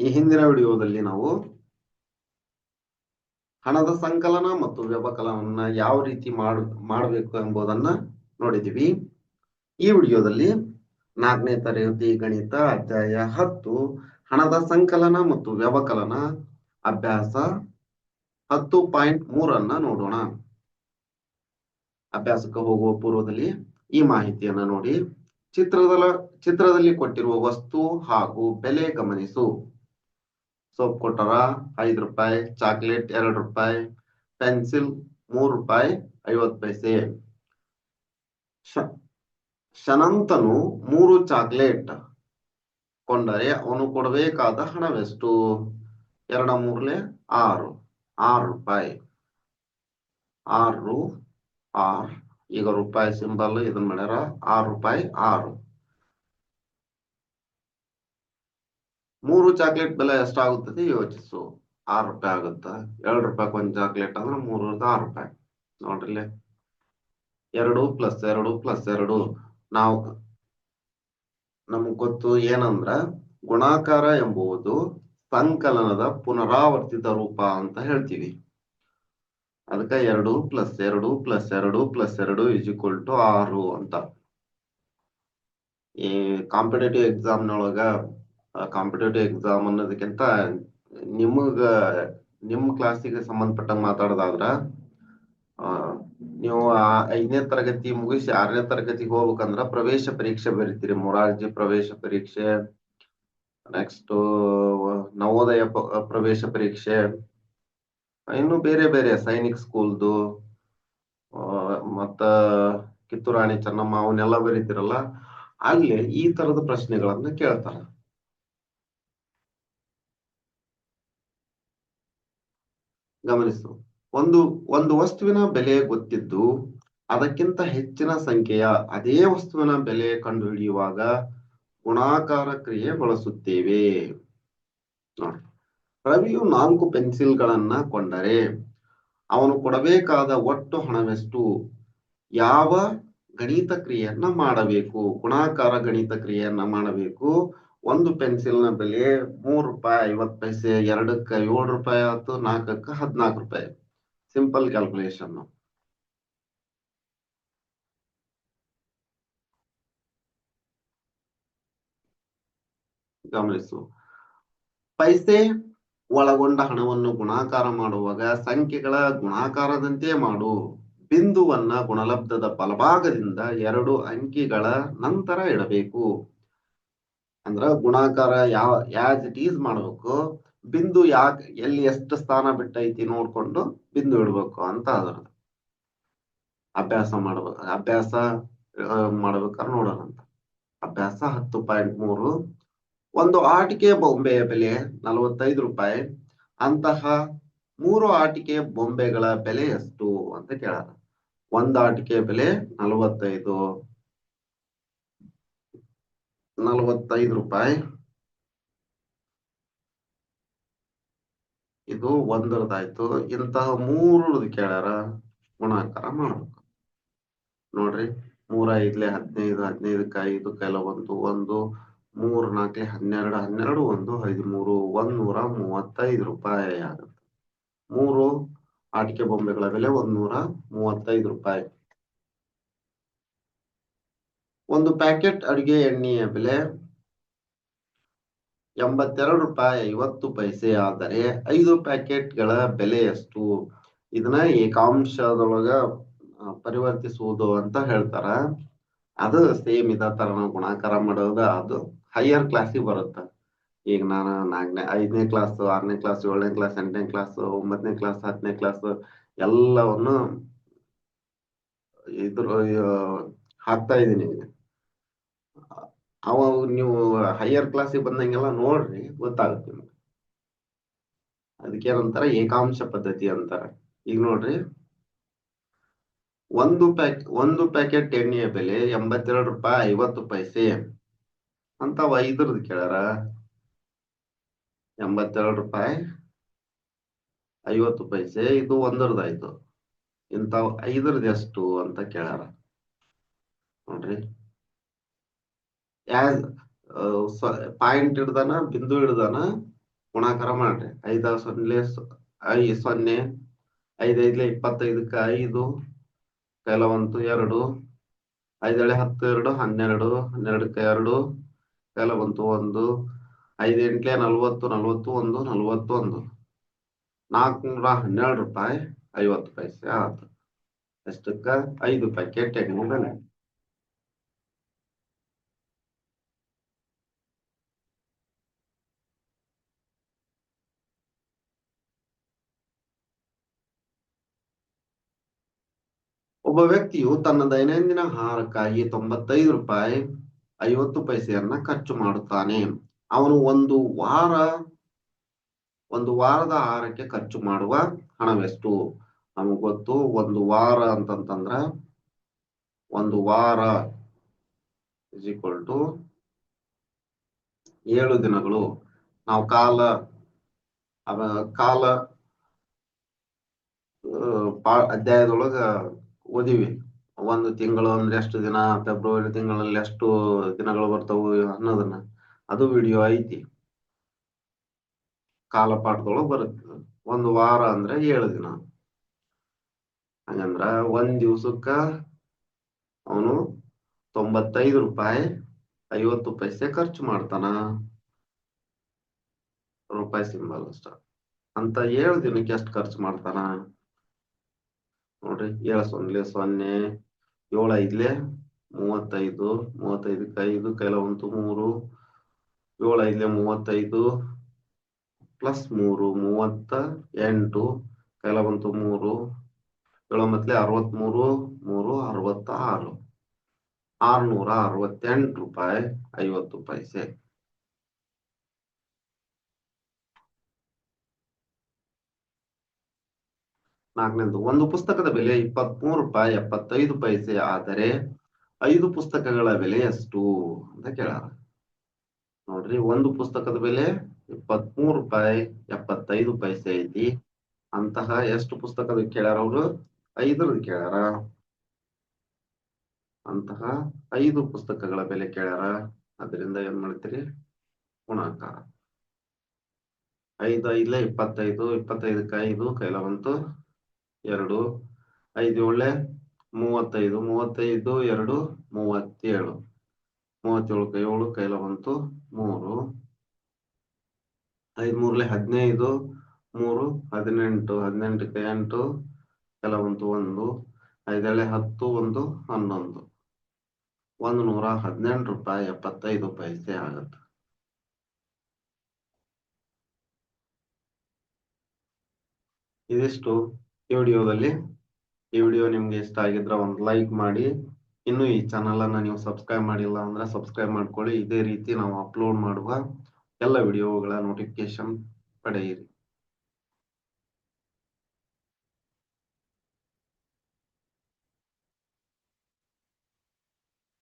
ಈ ಹಿಂದಿನ ವಿಡಿಯೋದಲ್ಲಿ ನಾವು ಹಣದ ಸಂಕಲನ ಮತ್ತು ವ್ಯವಕಲನವನ್ನ ಯಾವ ರೀತಿ ಮಾಡ, ಮಾಡಬೇಕು ಎಂಬುದನ್ನ ನೋಡಿದೀವಿ ಈ ವಿಡಿಯೋದಲ್ಲಿ ನಾಲ್ಕನೇ ತರಗತಿ ಗಣಿತ ಅಧ್ಯಾಯ ಹತ್ತು, ಹಣದ ಸಂಕಲನ ಮತ್ತು ವ್ಯವಕಲನ ಅಭ್ಯಾಸ ಹತ್ತು ಪಾಯಿಂಟ್ ಮೂರನ್ನ ನೋಡೋಣ. ಅಭ್ಯಾಸಕ್ಕೆ ಹೋಗುವ ಪೂರ್ವದಲ್ಲಿ ಈ ಮಾಹಿತಿಯನ್ನ ನೋಡಿ. ಚಿತ್ರದ ಚಿತ್ರದಲ್ಲಿ ಕೊಟ್ಟಿರುವ ವಸ್ತು ಹಾಗೂ ಬೆಲೆ ಗಮನಿಸು. ಸೋಪ್ ಕೊಟ್ಟಾರ ಐದು ರೂಪಾಯಿ, ಚಾಕ್ಲೇಟ್ ಎರಡ್ ರೂಪಾಯಿ, ಪೆನ್ಸಿಲ್ ಮೂರು ರೂಪಾಯಿ, ಐವತ್ತು ಪೈಸೆ. ಶನಂತನು ಮೂರು ಚಾಕ್ಲೇಟ್ ಕೊಂಡರೆ ಅವನು ಕೊಡಬೇಕಾದ ಹಣವೆಷ್ಟು? ಎರಡ ಮೂರ್ಲೆ ಆರು ಆರು ರೂಪಾಯಿ. ಆರು, ಆರ್. ಈಗ ರೂಪಾಯಿ ಸಿಂಬಲ್ ಇದನ್ ಮಾಡ್ಯಾರ, ಆರು ರೂಪಾಯಿ ಆರು. ಮೂರು ಚಾಕ್ಲೇಟ್ ಬೆಲೆ ಎಷ್ಟಾಗುತ್ತದೆ? ಯೋಚಿಸು. ಆರು ರೂಪಾಯಿ ಆಗುತ್ತಾ? ಎರಡು ರೂಪಾಯಿ ಒಂದು ಚಾಕ್ಲೇಟ್ ಅಂದ್ರೆ ಮೂರು ಆರು ರೂಪಾಯಿ. ನೋಡ್ರಿ. ಎರಡು ಪ್ಲಸ್ ಎರಡು ಪ್ಲಸ್ ಎರಡು. ನಾವು ನಮಗ್ ಗೊತ್ತು ಏನಂದ್ರ ಗುಣಾಕಾರ ಎಂಬುದು ಸಂಕಲನದ ಪುನರಾವರ್ತಿತ ರೂಪ ಅಂತ ಹೇಳ್ತೀವಿ. ಅದಕ್ಕೆ ಎರಡು ಪ್ಲಸ್ ಎರಡು ಪ್ಲಸ್ ಎರಡು ಪ್ಲಸ್ ಎರಡು ಇಸ್ ಈಕ್ವಲ್ ಟು ಆರು ಅಂತ. ಈ ಕಾಂಪಿಟೇಟಿವ್ ಎಕ್ಸಾಮ್ನೊಳಗ ಕಾಂಪಿಟೇಟಿವ್ ಎಕ್ಸಾಮ್ ಅನ್ನೋದಕ್ಕಿಂತ ನಿಮಗ, ನಿಮ್ ಕ್ಲಾಸಿಗೆ ಸಂಬಂಧಪಟ್ಟಂಗ ಮಾತಾಡೋದಾದ್ರ ನೀವು ಐದನೇ ತರಗತಿ ಮುಗಿಸಿ ಆರನೇ ತರಗತಿಗೆ ಹೋಗ್ಬೇಕಂದ್ರ ಪ್ರವೇಶ ಪರೀಕ್ಷೆ ಬರೀತೀರಿ. ಮೊರಾರ್ಜಿ ಪ್ರವೇಶ ಪರೀಕ್ಷೆ ನೆಕ್ಸ್ಟ್ ನವೋದಯ ಪ್ರವೇಶ ಪರೀಕ್ಷೆ, ಇನ್ನು ಬೇರೆ ಬೇರೆ ಸೈನಿಕ್ ಸ್ಕೂಲ್ದು ಮತ್ತ ಕಿತ್ತೂರಾಣಿ ಚೆನ್ನಮ್ಮ ಅವನ್ನೆಲ್ಲ ಬರೀತಿರಲ್ಲ ಅಲ್ಲಿ ಈ ತರದ ಪ್ರಶ್ನೆಗಳನ್ನ ಕೇಳ್ತಾರ. ಗಮನಿಸು. ಒಂದು ಒಂದು ವಸ್ತುವಿನ ಬೆಲೆ ಗೊತ್ತಿದ್ದು ಅದಕ್ಕಿಂತ ಹೆಚ್ಚಿನ ಸಂಖ್ಯೆಯ ಅದೇ ವಸ್ತುವಿನ ಬೆಲೆ ಕಂಡುಹಿಡಿಯುವಾಗ ಗುಣಾಕಾರ ಕ್ರಿಯೆ ಬಳಸುತ್ತೇವೆ. ನೋಡಿ. ರವಿಯು ನಾಲ್ಕು ಪೆನ್ಸಿಲ್ಗಳನ್ನ ಕೊಂಡರೆ ಅವನು ಕೊಡಬೇಕಾದ ಒಟ್ಟು ಹಣವೆಷ್ಟು? ಯಾವ ಗಣಿತ ಕ್ರಿಯೆಯನ್ನ ಮಾಡಬೇಕು? ಗುಣಾಕಾರ ಗಣಿತ ಕ್ರಿಯೆಯನ್ನ ಮಾಡಬೇಕು? ಒಂದು ಪೆನ್ಸಿಲ್ನ ಬೆಲೆ ಮೂರು ರೂಪಾಯಿ ಐವತ್ ಪೈಸೆ, ಎರಡಕ್ಕ ಏಳು ರೂಪಾಯಿ ಆಯ್ತು, ನಾಲ್ಕಕ್ಕ ಹದಿನಾಲ್ಕು ರೂಪಾಯಿ. Simple calculation ಗಮನಿಸು. ಪೈಸೆ ಒಳಗೊಂಡ ಹಣವನ್ನು ಗುಣಾಕಾರ ಮಾಡುವಾಗ ಸಂಖ್ಯೆಗಳ ಗುಣಾಕಾರದಂತೆ ಮಾಡು. ಬಿಂದುವನ್ನ ಗುಣಲಬ್ಧದ ಬಲಭಾಗದಿಂದ ಎರಡು ಅಂಕಿಗಳ ನಂತರ ಇಡಬೇಕು. ಅಂದ್ರ ಗುಣಾಕಾರ ಯಾವ ಯಾಸ್ ಇಟ್ ಈಸ್ ಮಾಡ್ಬೇಕು, ಬಿಂದು ಯಾಕೆ, ಎಲ್ಲಿ ಎಷ್ಟು ಸ್ಥಾನ ಬಿಟ್ಟೈತಿ ನೋಡ್ಕೊಂಡು ಬಿಂದು ಇಡ್ಬೇಕು ಅಂತ ಅದ್ರದ್ದು. ಅಭ್ಯಾಸ ಮಾಡ್ಬೇಕು ಅಭ್ಯಾಸ ಮಾಡ್ಬೇಕಾದ್ರೆ ನೋಡೋಣ ಅಂತ. ಅಭ್ಯಾಸ ಹತ್ತು ಪಾಯಿಂಟ್ ಮೂರು. ಒಂದು ಆಟಿಕೆ ಬೊಂಬೆಯ ಬೆಲೆ ನಲವತ್ತೈದು ರೂಪಾಯಿ. ಅಂತಹ ಮೂರು ಆಟಿಕೆ ಬೊಂಬೆಗಳ ಬೆಲೆ ಎಷ್ಟು ಅಂತ ಕೇಳಾರ ಒಂದು ಆಟಿಕೆ ಬೆಲೆ ನಲವತ್ತೈದು. ನಲವತ್ತೈದು ರೂಪಾಯಿ. ಇದು ಒಂದರದಾಯ್ತು. ಇಂತಹ ಮೂರು ಕೇಳ್ಯಾರ ಗುಣಾಕಾರ ಮಾಡ್ಬೇಕು. ನೋಡ್ರಿ ಮೂರ ಐದ್ಲೆ ಹದಿನೈದು, ಹದಿನೈದಕ್ಕೆ ಐದು ಕೈಲ ಒಂದು ಒಂದು ಮೂರ್ ನಾಲ್ಕಲೆ ಹನ್ನೆರಡು ಹನ್ನೆರಡು ಒಂದು ಐದು ಮೂರು ಒಂದ್ ನೂರ ಮೂವತ್ತೈದು ರೂಪಾಯಿ ಆಗುತ್ತೆ. ಮೂರು ಆಟಿಕೆ ಬೊಂಬೆಗಳ ಬೆಲೆ ಒಂದ್ ನೂರ ಮೂವತ್ತೈದು ರೂಪಾಯಿ. ಒಂದು ಪ್ಯಾಕೆಟ್ ಅಡುಗೆ ಎಣ್ಣೆಯ ಬೆಲೆ ಎಂಬತ್ತೆರಡು ರೂಪಾಯಿ ಐವತ್ತು ಪೈಸೆ, ಆದರೆ ಐದು ಪ್ಯಾಕೆಟ್ಗಳ ಬೆಲೆ ಎಷ್ಟು ಇದನ್ನ ಏಕಾಂಶದೊಳಗ ಪರಿವರ್ತಿಸುವುದು ಅಂತ ಹೇಳ್ತಾರ. ಅದು ಸೇಮ್ ಇದ ತರ ಗುಣಾಕಾರ ಮಾಡೋದು, ಅದು ಹೈಯರ್ ಕ್ಲಾಸಿಗೆ ಬರುತ್ತ. ಈಗ ನಾನು ನಾಲ್ಕನೇ, ಐದನೇ ಕ್ಲಾಸ್, ಆರನೇ ಕ್ಲಾಸ್, ಏಳನೇ ಕ್ಲಾಸ್, ಎಂಟನೇ ಕ್ಲಾಸ್, ಒಂಬತ್ತನೇ ಕ್ಲಾಸ್, ಹತ್ತನೇ ಕ್ಲಾಸ್ ಎಲ್ಲವನ್ನು ಇದ್ರ ಹಾಕ್ತಾ ಈಗ ಅವ ನೀವು ಹೈಯರ್ ಕ್ಲಾಸಿಗೆ ಬಂದಂಗೆಲ್ಲ ನೋಡ್ರಿ, ಗೊತ್ತಾಗುತ್ತೆ ನಿಮ್ಗೆ. ಅದಕ್ಕೇನಂತಾರ ಏಕಾಂಶ ಪದ್ಧತಿ ಅಂತಾರ. ಈಗ ನೋಡ್ರಿ, ಒಂದು ಪ್ಯಾಕ್ ಒಂದು ಪ್ಯಾಕೆಟ್ ಎಣ್ಣೆಯ ಬೆಲೆ ಎಂಬತ್ತೆರಡು ರೂಪಾಯಿ ಐವತ್ತು ಪೈಸೆ. ಅಂತ ಐದರದ್ದು ಕೇಳಾರ ಎಂಬತ್ತೆರಡು ರೂಪಾಯಿ ಐವತ್ತು ಪೈಸೆ, ಇದು ಒಂದರದಾಯ್ತು. ಇಂಥವು ಐದರದ್ದು ಎಷ್ಟು ಅಂತ ಕೇಳಾರ ನೋಡ್ರಿ. ಯಾಸ್ ಪಾಯಿಂಟ್ ಹಿಡ್ದಾನ, ಬಿಂದು ಹಿಡ್ದಾನ, ಗುಣಾಕಾರ ಮಾಡ್ರಿ. ಐದ ಸೊನ್ನೆ ಐ, ಸೊನ್ನೆ ಐದೈದ್ಲೆ ಇಪ್ಪತ್ತೈದಕ್ಕ ಐದು ಕೆಲವಂತು ಎರಡು, ಐದೇಳೆ ಹತ್ತು, ಎರಡು, ಹನ್ನೆರಡು ಹನ್ನೆರಡಕ್ಕ ಎರಡು ಕೆಲವಂತು ಒಂದು ಐದೆಂಟ್ಲೆ ನಲ್ವತ್ತು ನಲ್ವತ್ತು ಒಂದು ನಲ್ವತ್ತು ಒಂದು. ನಾಲ್ಕುನೂರ ಹನ್ನೆರಡು ರೂಪಾಯಿ ಐವತ್ತು ಪೈಸೆ ಆತು. ಎಷ್ಟಕ್ಕ ಐದು ಪ್ಯಾಕೆಟ್ ಎಣ್ಣೆ ಬೆಲೆ ಒಬ್ಬ ವ್ಯಕ್ತಿಯು ತನ್ನ ದೈನಂದಿನ ಆಹಾರಕ್ಕಾಗಿ ತೊಂಬತ್ತೈದು ರೂಪಾಯಿ, ಐವತ್ತು ಪೈಸೆಯನ್ನ ಖರ್ಚು ಮಾಡುತ್ತಾನೆ. ಅವನು ಒಂದು ವಾರ, ಒಂದು ವಾರದ ಆಹಾರಕ್ಕೆ ಖರ್ಚು ಮಾಡುವ ಹಣವೆಷ್ಟು? ನಮಗ್ ಗೊತ್ತು, ಒಂದು ವಾರ ಅಂತಂತಂದ್ರ ಒಂದು ವಾರ ಇಸ್ ಈಕ್ವಲ್ ಟು ಏಳು ದಿನಗಳು. ನಾವು ಕಾಲ ಕಾಲ ಅಧ್ಯಾಯದೊಳಗ ಓದಿವಿ. ಒಂದು ತಿಂಗಳು ಅಂದ್ರೆ ಎಷ್ಟು ದಿನ ಫೆಬ್ರವರಿ ತಿಂಗಳಲ್ಲಿ ಎಷ್ಟು ದಿನಗಳು ಬರ್ತಾವು ಅನ್ನೋದನ್ನ. ಅದು ವಿಡಿಯೋ ಐತಿ. ಕಾಲಪಾಠದೊಳಗೆ ಬರುತ್ತೆ ಒಂದು ವಾರ ಅಂದ್ರೆ ಏಳು ದಿನ. ಹಂಗಂದ್ರ ಒಂದ್ ದಿವ್ಸಕ್ಕ ಅವನು ತೊಂಬತ್ತೈದು ರೂಪಾಯಿ, ಐವತ್ತು ಪೈಸೆ ಖರ್ಚು ಮಾಡ್ತಾನ. ರೂಪಾಯಿ ಸಿಂಬಲ್ ಅಷ್ಟ. ಅಂತ ಏಳು ದಿನಕ್ಕೆ ಎಷ್ಟು ಖರ್ಚು ಮಾಡ್ತಾನ? ನೋಡ್ರಿ, ಏಳು ಸೊನ್ನೆ ಸೊನ್ನೆ ಏಳು ಐದ್ಲೆ ಮೂವತ್ತೈದು ಮೂವತ್ತೈದಕ್ಕೆ ಐದು ಕೆಲವಂತು ಮೂರು, ಏಳು ಐದ್ಲೆ ಮೂವತ್ತೈದು ಪ್ಲಸ್ ಮೂರು, ಮೂವತ್ತ ಎಂಟು ಕೆಲವಂತು ಮೂರು, ಏಳು ಮತ್ಲೆ ಅರವತ್ಮೂರು, ಮೂರು ಅರವತ್ತ ಆರು ಆರ್ನೂರ ಅರವತ್ತೆಂಟು ರೂಪಾಯಿ ಐವತ್ತು ಪೈಸೆ. ನಾಲ್ಕನೇದು, ಒಂದು ಪುಸ್ತಕದ ಬೆಲೆ ಇಪ್ಪತ್ಮೂರು ರೂಪಾಯಿ, ಎಪ್ಪತ್ತೈದು ಪೈಸೆ, ಆದರೆ ಐದು ಪುಸ್ತಕಗಳ ಬೆಲೆ ಎಷ್ಟು ಅಂತ ಕೇಳಾರ. ನೋಡ್ರಿ, ಒಂದು ಪುಸ್ತಕದ ಬೆಲೆ ಇಪ್ಪತ್ಮೂರು ರೂಪಾಯಿ, ಎಪ್ಪತ್ತೈದು ಪೈಸೆ ಐತಿ. ಅಂತಹ ಎಷ್ಟು ಪುಸ್ತಕದ ಕೇಳ್ಯಾರ ಅವರು? ಐದರದ್ದು ಕೇಳ್ಯಾರ. ಅಂತಹ ಐದು ಪುಸ್ತಕಗಳ ಬೆಲೆ ಕೇಳ್ಯಾರ. ಅದರಿಂದ ಏನ್ ಮಾಡ್ತೀರಿ? ಗುಣಾಕಾರ. ಐದು, ಐದ್ಲೆ ಇಪ್ಪತ್ತೈದು, ಇಪ್ಪತ್ತೈದಕ್ಕೆ ಐದು ಕೈಲ ಬಂತು ಎರಡು, ಐದು ಏಳೆ ಮೂವತ್ತೈದು ಮೂವತ್ತೈದು, ಎರಡು, ಮೂವತ್ತೇಳು. ಮೂವತ್ತೇಳಕ್ಕೆ ಏಳು ಕೈಲ ಬಂತು, ಮೂರು. ಐದು ಮೂರ್ಲೆ ಹದಿನೈದು, ಮೂರು, ಹದಿನೆಂಟು ಹದಿನೆಂಟು ಕೈ ಎಂಟು ಕೆಲವಂತು ಒಂದು. ಐದೇಳೆ ಹತ್ತು ಒಂದು ಹನ್ನೊಂದು. ಒಂದು ನೂರ ಹದಿನೆಂಟು ರೂಪಾಯಿ, ಎಪ್ಪತ್ತೈದು ಪೈಸೆ ಆಗುತ್ತೆ. ಇದಿಷ್ಟು. ಈ ವಿಡಿಯೋದಲ್ಲಿ, ಈ ವಿಡಿಯೋ ನಿಮ್ಗೆ ಇಷ್ಟ ಆಗಿದ್ರೆ ಒಂದು ಲೈಕ್ ಮಾಡಿ. ಇನ್ನು ಈ ಚಾನಲ್ ಅನ್ನ ನೀವು ಸಬ್ಸ್ಕ್ರೈಬ್ ಮಾಡಿಲ್ಲ ಅಂದ್ರೆ ಸಬ್ಸ್ಕ್ರೈಬ್ ಮಾಡ್ಕೊಳ್ಳಿ. ಇದೇ ರೀತಿ ನಾವು ಅಪ್ಲೋಡ್ ಮಾಡುವ ಎಲ್ಲ ವಿಡಿಯೋಗಳ ನೋಟಿಫಿಕೇಶನ್ ಪಡೆಯಿರಿ.